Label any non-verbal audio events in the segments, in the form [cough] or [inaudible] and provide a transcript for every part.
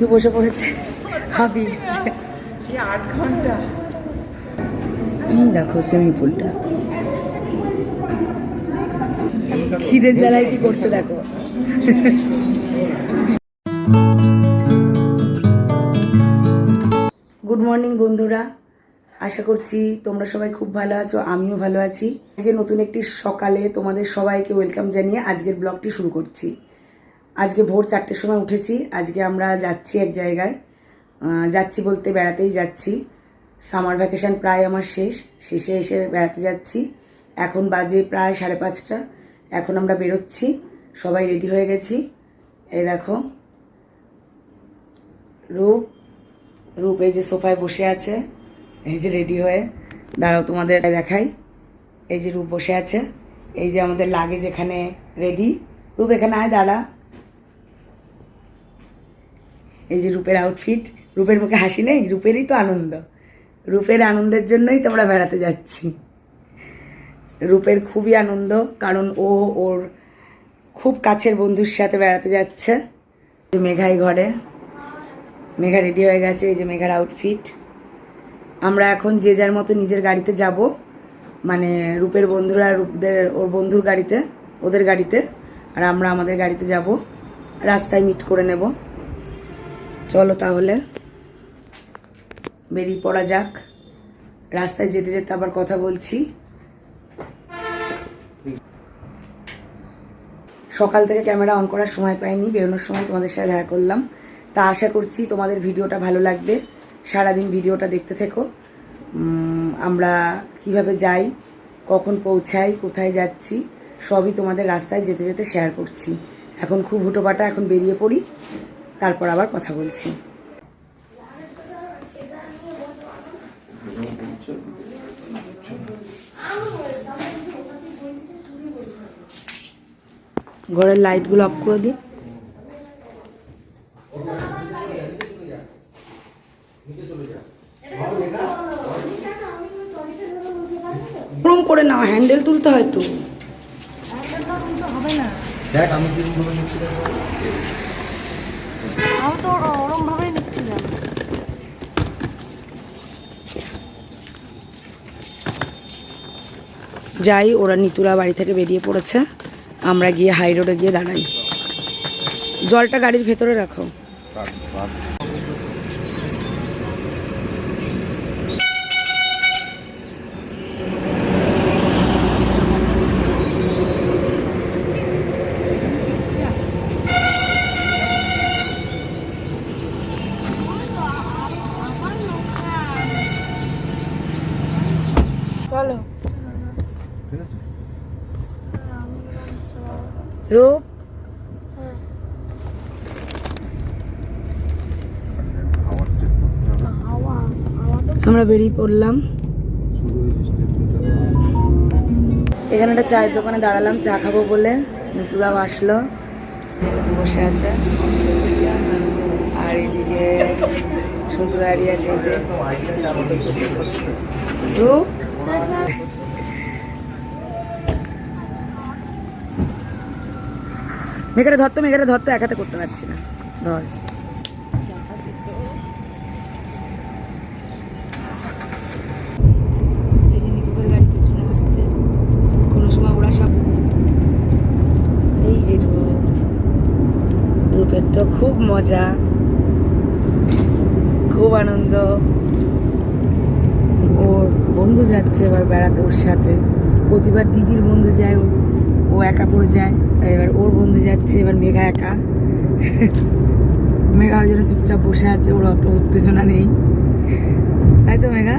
দু বসে পড়েছে হাবি গেছে আট ঘণ্টা। এই দেখো সুইমিং পুলটা খিদের জ্বালায় কি করছে দেখো। গুড মর্নিং বন্ধুরা। আশা করছি তোমরা সবাই খুব ভালো আছো আমিও ভালো আছি। আজকে নতুন একটি সকালে তোমাদের সবাইকে ওয়েলকাম জানিয়ে আজকের ব্লগটি শুরু করছি। আজকে ভোর চারটের সময় উঠেছি। আজকে আমরা যাচ্ছি এক জায়গায়। যাচ্ছি বলতে বেড়াতেই যাচ্ছি। সামার ভ্যাকেশন প্রায় আমার শেষ। শেষে এসে বেড়াতে যাচ্ছি। এখন বাজে প্রায় সাড়ে পাঁচটা। এখন আমরা বেরোচ্ছি। সবাই রেডি হয়ে গেছি। এই দেখো। রূপ। রূপ এই যে সোফায় বসে আছে। এই যে রেডি হয়ে। দাঁড়াও তোমাদের দেখাই। এই যে রূপ বসে আছে। এই যে আমাদের লাগেজ এখানে রেডি। রূপ এখানে আয়, দাঁড়া। এই যে রূপের আউটফিট রূপের মুখে হাসি নেই, রূপেরই তো আনন্দ। রূপের আনন্দের জন্যই তোমরা বেড়াতে যাচ্ছি। রূপের খুবই আনন্দ, কারণ ও ওর খুব কাছের বন্ধুর সাথে বেড়াতে যাচ্ছে। যে মেঘাই ঘরে। মেঘা রেডি হয়ে গেছে, এই যে মেঘার আউটফিট আমরা এখন যে যার মতো নিজের গাড়িতে যাব মানে রূপের বন্ধুরা রূপদের, ওর বন্ধুর গাড়িতে, ওদের গাড়িতে, আর আমরা আমাদের গাড়িতে যাব। রাস্তায় মিট করে নেব। চলো তাহলে। বেরিয়ে পড়া যাক। রাস্তায় যেতে যেতে আবার কথা বলছি। সকাল থেকে ক্যামেরা অন করার সময় পাইনি, বেরোনোর সময় তোমাদের সাথে দেখা করলাম। তা আশা করছি তোমাদের ভিডিওটা ভালো লাগবে। সারাদিন ভিডিওটা দেখতে থেকো। আমরা কীভাবে যাই, কখন পৌঁছাই, কোথায় যাচ্ছি, সবই তোমাদের রাস্তায় যেতে যেতে শেয়ার করছি। এখন খুব হুটোপাটা, এখন বেরিয়ে পড়ি। তারপর আবার কথা বলছি। ঘরের লাইটগুলো অফ করে দিই। ওরম করে না হ্যান্ডেল তুলতে হয় তো। দেখ আমি কীরকম ভাবে নিচ্ছি দেখ। আমি তো ওরম নিচ্ছিলাম যাই ওরা নিতুরা বাড়ি থেকে বেরিয়ে পড়েছে। আমরা গিয়ে হাই রোডে গিয়ে দাঁড়াই। জলটা গাড়ির ভেতরে রাখো চলো ঠিক আছে রূপ। আমরা বেরিয়ে পড়লাম। এখানে একটা চায়ের দোকানে দাঁড়ালাম, চা খাব বলে। নিতুরাও আসলো। বসে আছে। আর এদিকে শুধু দাঁড়িয়ে আছে যে। রূপ। মেঘাটা ধরতো মেঘাটা ধরতো একাতে করতে পারছি না। ধর। রূপের তো খুব মজা। খুব আনন্দ। ওর বন্ধু যাচ্ছে এবার বেড়াতে ওর সাথে। প্রতিবার দিদির বন্ধু যায় ও- একা পড়ে যায়। বন্ধু যাচ্ছে, এবার মেঘা একা। মেঘা ওই জন্য চুপচাপ বসে আছে, ওর অত উত্তেজনা নেই। তাই তো, মেঘা?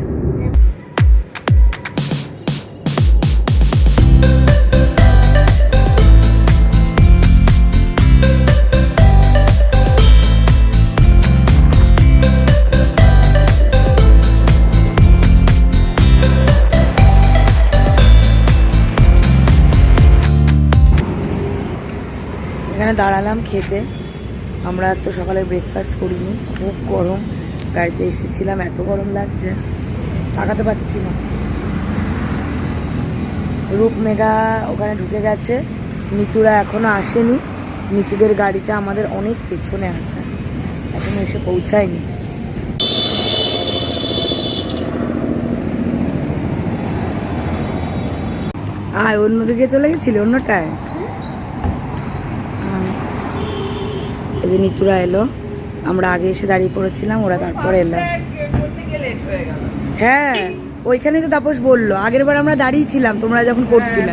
এখানে দাঁড়ালাম খেতে। আমরা তো সকালে ব্রেকফাস্ট করিনি, খুব গরম। গাড়িতে এসেছিলাম, এত গরম লাগছে। তাকাতে পারছি না। রূপ মেঘা ওখানে ঢুকে গেছে। নিতুরা এখনও আসেনি। নিতুদের গাড়িটা আমাদের অনেক পেছনে আছে। এখনও এসে পৌঁছায়নি। আয়, অন্যদিকে চলে গেছিলে? অন্যটায় আয়। এই যে নিতুরা এলো। আমরা আগে এসে দাঁড়িয়ে পড়েছিলাম ওরা তারপরে এলো। হ্যাঁ ওইখানে তো তাপস বলল আগের বার আমরা দাঁড়িয়ে ছিলাম তোমরা যখন করছিলে।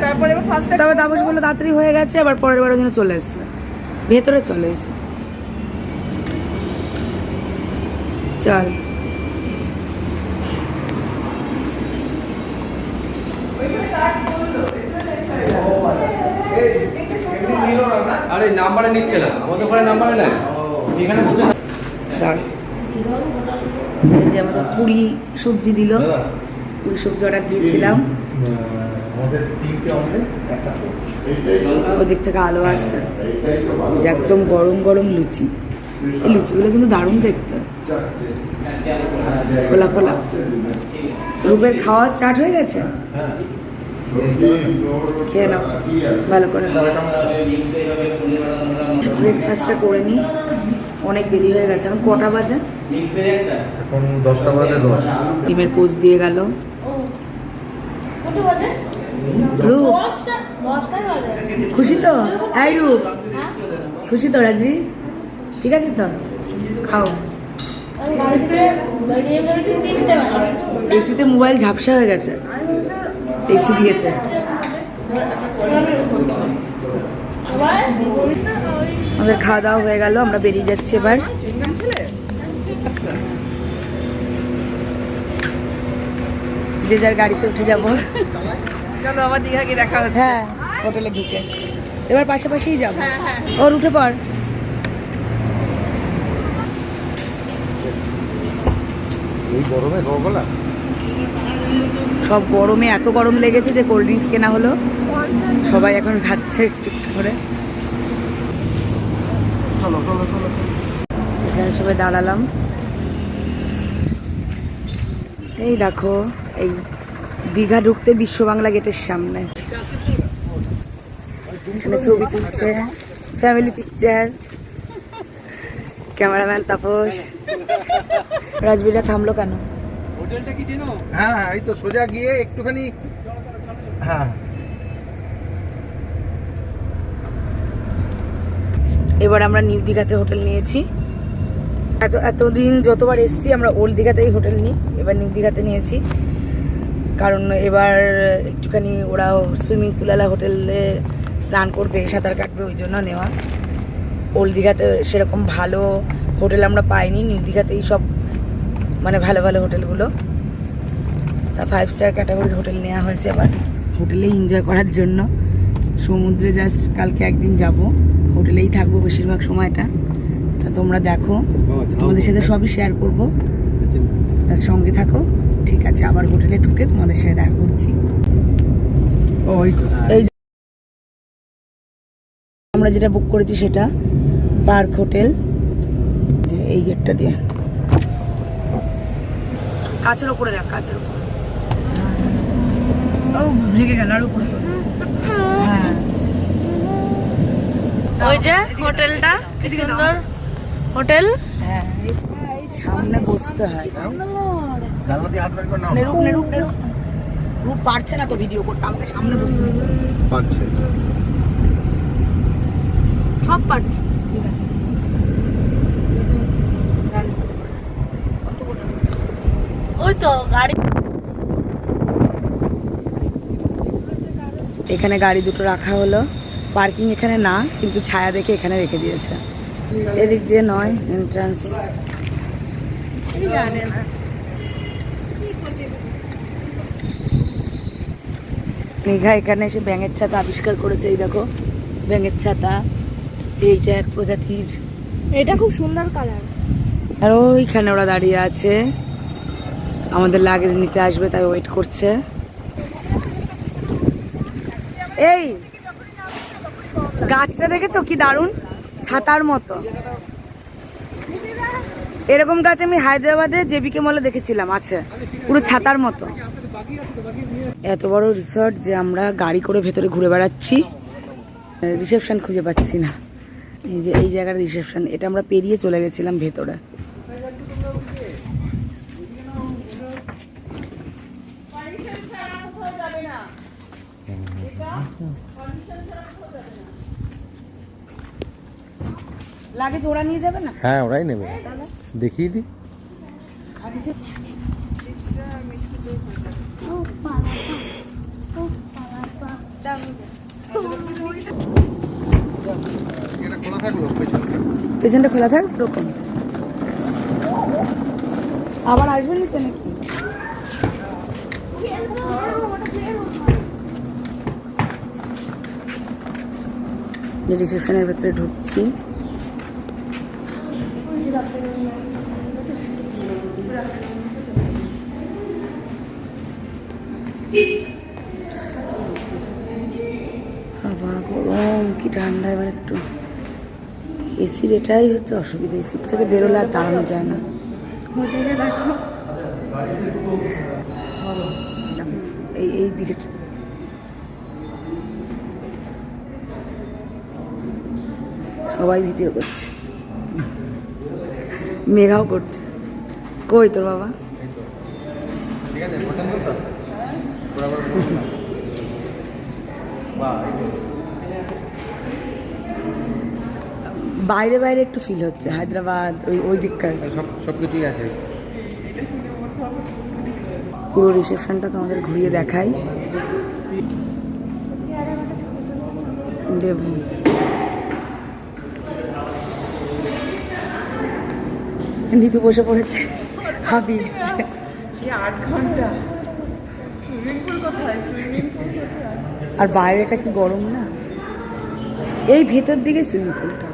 তারপরে তাপস বলল তাড়াতাড়ি হয়ে গেছে আবার পরের বার জন্য চলে এসছে। ভেতরে চলে এসছে। চল। আরে নাম্বারে নিচ্ছে না। আমাদের ঘরে নাম্বারে নেয় এখানে বলছে এই যে আমাদের পুরি সবজি দিল। পুরি সবজি অর্ডার দিয়েছিলাম। ওদিক থেকে আলো আসছে। যে একদম গরম গরম লুচি। এই লুচিগুলো কিন্তু দারুণ দেখতে। ফোলা ফোলা। রূপের খাওয়া স্টার্ট হয়ে গেছে? খেয়ে নাও ভালো করে ব্রেকফাস্টটা করে নিই। অনেক দেরি হয়ে গেছে। এখন কটা বাজে? এখন দশটা বাজে দশ। ডিমের পোজ দিয়ে গেল। রূপ। খুশি তো? এই রূপ। খুশি তো রাজবি ঠিক আছে তো? খাও। এসিতে মোবাইল ঝাপসা হয়ে গেছে। এসি দিয়েতে আবার আমাদের খাওয়া দাওয়া হয়ে গেল আমরা বেরিয়ে যাচ্ছি এবার। যে যার গাড়িতে উঠে যাব। চলো আবার দীঘা গিয়ে দেখা হচ্ছে। হ্যাঁ হোটেলে ঢুকে। এবার পাশাপাশিই যাব। ওর উঠে পড়। এই গরমে গলা সব গরমে এত গরম লেগেছে যে কোল্ড ড্রিঙ্কস কেনা হলো। সবাই এখন খাচ্ছে একটু একটু করে। এখানে সবাই দাঁড়ালাম। এই দেখো এই দীঘা ঢুকতে বিশ্ব বাংলা গেটের সামনে। এখানে ছবি তুলছে ফ্যামিলি পিকচার ক্যামেরাম্যান তাপস। রাজবীরা থামলো কেন? হ্যাঁ হ্যাঁ এই তো সোজা গিয়ে একটুখানি হ্যাঁ। এবার আমরা নিউ দীঘাতে হোটেল নিয়েছি। এত এতদিন যতবার এসছি আমরা ওল্ড দীঘাতেই হোটেল নিই। এবার নিউ দীঘাতে নিয়েছি। কারণ এবার একটুখানি ওরা সুইমিং পুলওয়ালা হোটেলে স্নান করবে সাঁতার কাটবে ওই জন্য নেওয়া। ওল্ড দীঘাতে সেরকম ভালো হোটেল আমরা পাইনি। নিউ দীঘাতেই সব মানে ভালো ভালো হোটেলগুলো। তা ফাইভ স্টার ক্যাটাগরির হোটেল নেওয়া হয়েছে এবার। হোটেলেই এনজয় করার জন্য। সমুদ্রে জাস্ট কালকে একদিন যাব। হোটেলেই থাকব বেশিরভাগ সময়টা। তা তোমরা দেখো। তোমাদের সাথে সবই শেয়ার করব। তার সঙ্গে থাকো। ঠিক আছে আবার হোটেলে ঢুকে তোমাদের সাথে দেখা করছি। ও ওই এই আমরা যেটা বুক করেছি সেটা পার্ক হোটেল যে এই গেটটা দিয়ে। কাছের ওপরে রাখ কাছের ওপরে। ও ভেঙে গেল আর উপরে। হ্যাঁ। ওই যে হোটেলটা কি সুন্দর হোটেল। হ্যাঁ সামনে বসতে হয় জানলা দিয়ে হাত না রূপ নে? রূপ নে রূপ রূপ পারছে না তো ভিডিও করতে আমাকে সামনে বসতে হবে। পারছে। সব পারছি। ঠিক আছে গাড়ি কত বড়? ওই তো গাড়ি এখানে গাড়ি দুটো রাখা হলো। পার্কিং এখানে না কিন্তু ছায়া দেখে এখানে রেখে দিয়েছে। এদিক দিয়ে নয় এন্ট্রান্স মেঘা এখানে এসে ব্যাঙের ছাতা আবিষ্কার করেছে এই দেখো। ব্যাঙের ছাতা এইটা এক প্রজাতির। এটা খুব সুন্দর কালার আর ওইখানে ওরা দাঁড়িয়ে আছে। আমাদের লাগেজ নিতে আসবে, তাই ওয়েট করছে। এই, গাছটা দেখেছ কি দারুণ? ছাতার মতো। এরকম গাছ আমি হায়দ্রাবাদে জেবিকে মলে দেখেছিলাম, আছে। পুরো ছাতার মতো। এত বড় রিসর্ট যে আমরা গাড়ি করে ভেতরে ঘুরে বেড়াচ্ছি। রিসেপশন খুঁজে পাচ্ছি না। এই যে, এই জায়গার রিসেপশন এটা আমরা পেরিয়ে চলে গেছিলাম ভেতরে। লাগে ওরা নিয়ে যাবে না? হ্যাঁ ওরাই নেবে। দেখিয়ে দি এটা খোলা পেছনটা খোলা থাক ওরকম আবার আসবেন তো নাকি? যে রিসেপশনের ভেতরে ঢুকছি বাবা গরম কি ঠান্ডা এবার একটু এসির এটাই হচ্ছে অসুবিধা এসির থেকে বেরোলে আর দাঁড়ানো যায় না। এই এই দিকে। সবাই ভিডিও করছে। মেঘাও করছে। কই তোর বাবা? ঠিক আছে পছন্দ তো বরাবর বলুন না। বাহ এই তো। বাইরে বাইরে একটু ফিল হচ্ছে হায়দ্রাবাদ ওই ওই দিককার। সব সব কিছুই আছে। পুরো রিসেপশনটা তোমাদের ঘুরিয়ে দেখাই। দেব। নিতু বসে পড়েছে হাবিয়ে গেছে সে আট ঘণ্টা। সুইমিং পুল কোথায়? সুইমিং পুল আর বাইরেটা কি গরম না? এই ভেতর দিকে সুইমিং পুলটা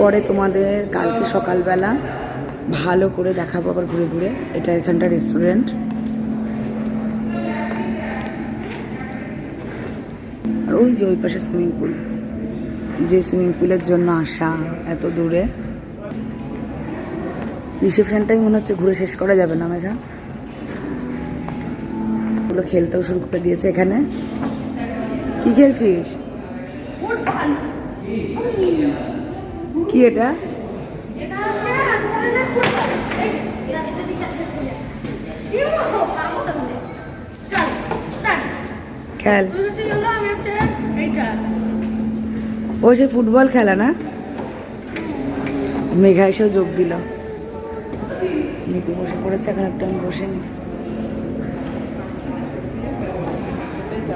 পরে তোমাদের কালকে সকালবেলা ভালো করে দেখাবো আবার ঘুরে ঘুরে। এটা এখানটা রেস্টুরেন্ট আর ওই যে ওই পাশে সুইমিং পুল যে সুইমিং পুলের জন্য আসা এত দূরে। রিসেপশনটাই মনে হচ্ছে ঘুরে শেষ করা যাবে না মেঘা। ওগুলো খেলতেও শুরু করে দিয়েছে এখানে। কি খেলছিস? কি এটা? খেল। ও সে ফুটবল খেলা না? মেঘা এসেও যোগ দিল। নিতু বসে পড়েছে, এখন একটু আমি বসে নি [sighs]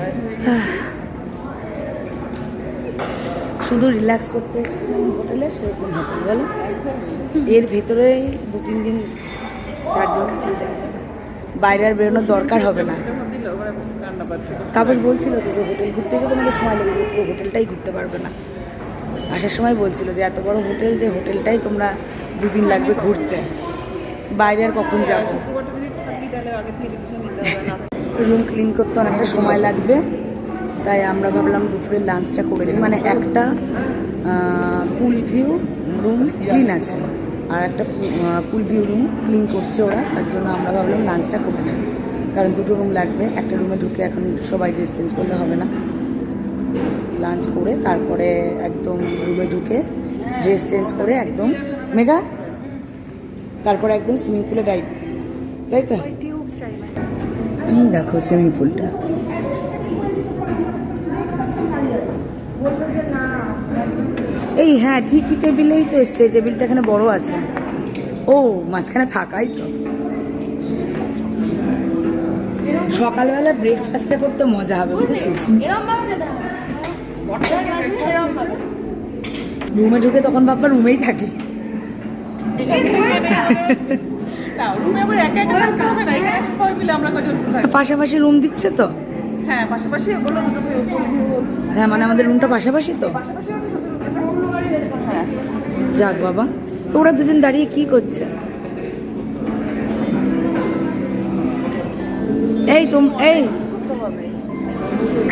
শুধু রিল্যাক্স করতে হোটেলে, সেরকম হোটেল, বলো? এর ভেতরে দু তিন দিন চার দিন। বাইরে আর বেরোনোর দরকার হবে না। কাগজ বলছিল তো যে হোটেল ঘুরতে গেলে তোমাদের সময় লাগবে পুরো হোটেলটাই ঘুরতে পারবে না। আসার সময় বলছিল যে এত বড় হোটেল যে হোটেলটাই তোমরা দুদিন লাগবে ঘুরতে। বাইরে আর কখন যাব? রুম ক্লিন করতে অনেকটা সময় লাগবে। তাই আমরা ভাবলাম দুপুরের লাঞ্চটা করে দিই মানে একটা পুল ভিউ রুম ক্লিন আছে। আর একটা পুল ভিউ রুম ক্লিন করছে ওরা। তার জন্য আমরা ভাবলাম লাঞ্চটা করে নিই। কারণ দুটো রুম লাগবে। একটা রুমে ঢুকে এখন সবাই ড্রেস চেঞ্জ করলে হবে না। লাঞ্চ করে তারপরে একদম রুমে ঢুকে ড্রেস চেঞ্জ করে একদম, মেঘা? তারপরে একদম সুইমিং পুলে ডাইভ তাই তো? এই দেখো সুইমিং পুলটা এই হ্যাঁ ঠিকই টেবিলেই তো এসছে টেবিলটা এখানে বড় আছে। ও, মাঝখানে ফাঁকাই তো। সকালবেলা ব্রেকফাস্টটা করতে মজা হবে, বুঝেছিস? রুমে ঢুকে তখন বাবা রুমেই থাকি। পাশাপাশি রুম দিচ্ছে তো? হ্যাঁ পাশাপাশি ওগুলো দুটো ভিউ ভিউ হচ্ছে হ্যাঁ মানে আমাদের রুমটা পাশাপাশি তো? শুধু হ্যাঁ যাক বাবা ওরা দুজন দাঁড়িয়ে কি করছে? এই তুম এই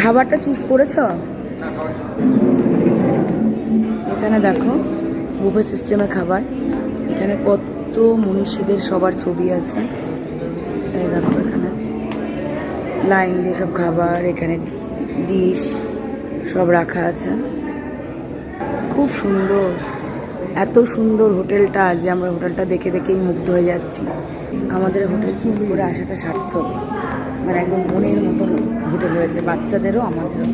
খাবারটা চুজ করেছ? এখানে দেখো বুফে সিস্টেমে খাবার। এখানে কত মনীষীদের সবার ছবি আছে। দেখো এখানে। লাইন দিয়ে সব খাবার, এখানে ডিশ সব রাখা আছে। খুব সুন্দর। এত সুন্দর হোটেলটা যে আমরা হোটেলটা দেখে দেখেই মুগ্ধ হয়ে যাচ্ছি। আমাদের হোটেল চুজ করে আসাটা সার্থক। মানে একদম মনের মতন হোটেল হয়েছে। বাচ্চাদেরও আমাদেরও।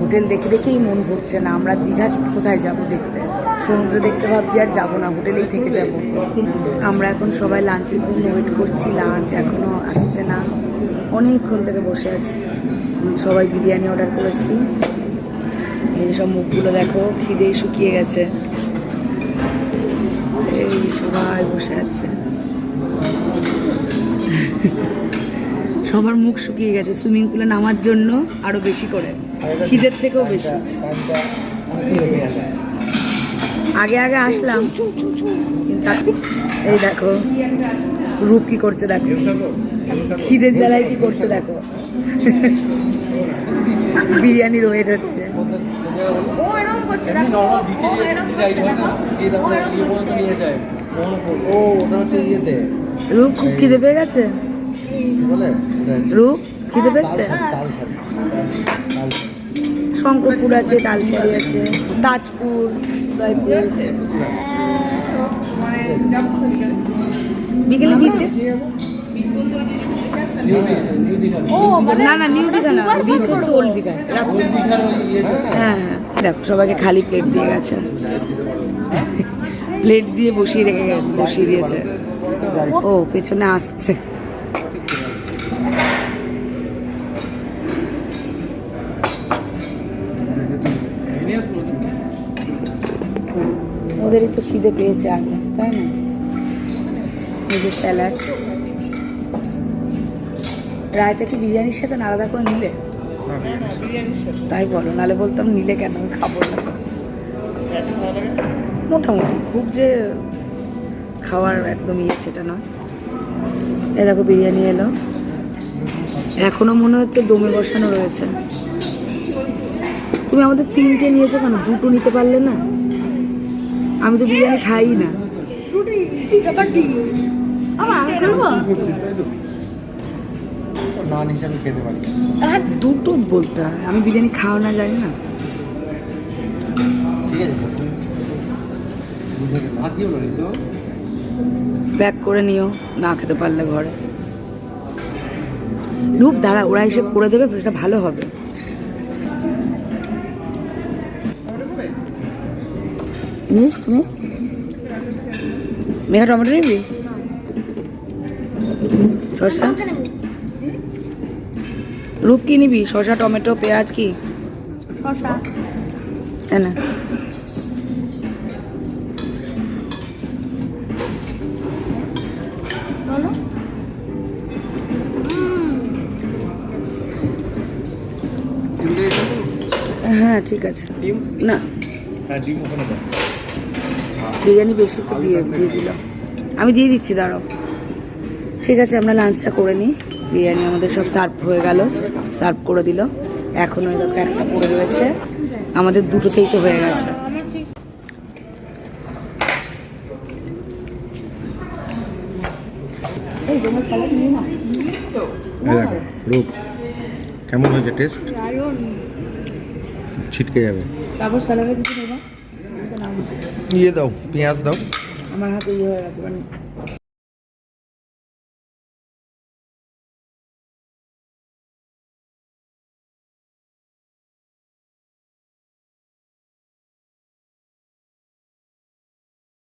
হোটেল দেখে দেখেই মন ভরছে না। আমরা দীঘা কোথায় যাব দেখতে? সমুদ্র দেখতে ভাবছি আর যাব না, হোটেলেই থেকে যাব। আমরা এখন সবাই লাঞ্চের জন্য ওয়েট করছি, লাঞ্চ এখনও আসছে না। অনেকক্ষণ থেকে বসে আছি। সবাই বিরিয়ানি অর্ডার করেছি। এই সব মুখগুলো দেখো খিদে শুকিয়ে গেছে। এই সবাই বসে আছে। সবার মুখ শুকিয়ে গেছে সুইমিং পুলে নামার জন্য আরও বেশি করে। খিদের থেকেও বেশি টাইমটা অনেক লেগে গেছে আগে আগে আসলাম। কিন্তু এই দেখো রূপ কি করছে দেখো। খিদের জ্বালায় কি করছে দেখো। বিরিয়ানির ওয়েট হচ্ছে। রূপ খুব খিদে পেয়ে গেছে? রূপ খিদে পেয়েছে? শঙ্করপুর আছে তালসারি আছে? তাজপুর উদয়পুর? বিকালে। বিচে মানে না না নিউ দীঘা না বিচ হচ্ছে ওল্ড দীঘায় ওই দীঘার ওই ইয়েটা। হ্যাঁ হ্যাঁ দেখো সবাইকে খালি প্লেট দিয়ে গেছে। [laughs] প্লেট দিয়ে বসিয়ে রেখে বসিয়ে দিয়েছে। ও পেছনে আসছে নিয়ে আসব তুমি। ওদেরই তো খিদে পেয়েছে আগে, তাই না? এই যে স্যালাড। রায়তা কি বিরিয়ানির সাথে আলাদা করে নিলে? তাই বলো, নালে বলতাম নিলে কেন? আমি খাব না মোটামুটি, খুব যে খাওয়ার একদম ইয়ে সেটা নয়। এ দেখো, বিরিয়ানি এলো। এখনও মনে হচ্ছে দমে বসানো রয়েছে। তুমি আমাদের তিনটে নিয়েছো কেন? দুটো নিতে পারলে না? আমি তো বিরিয়ানি খাই না। আর দুটো বলতে হয়। আমি বিরিয়ানি খাওয়া না জানি না। প্যাক করে নিও না খেতে পারলে ঘরে। রূপ দাঁড়া ওরা এসে করে দেবে সেটা ভালো হবে। নিস তুমি মেঘা টমেটো নিবি শসা রূপ কি নিবি শসা টমেটো পেঁয়াজ কি না হ্যাঁ ঠিক আছে না হ্যাঁ ডিম ওখানে দাও বিরিয়ানি বেশি তো দিয়ে দিয়ে দিলাম। আমি দিয়ে দিচ্ছি দাঁড়াও। ঠিক আছে আমরা লাঞ্চটা করে নিই। বিরিয়ানি আমাদের সব সার্ভ হয়ে গেল সার্ভ করে দিল। এখনও দেখো একটা পড়ে রয়েছে। আমাদের দুটোতেই তো হয়ে গেছে। রূপ কেমন হয়েছে টেস্ট ছিটকে যাবে। তারপর স্যালাডে কিছু নেবা? ইয়ে দাও পেঁয়াজ দাও। আমার হাতে ইয়ে হয়ে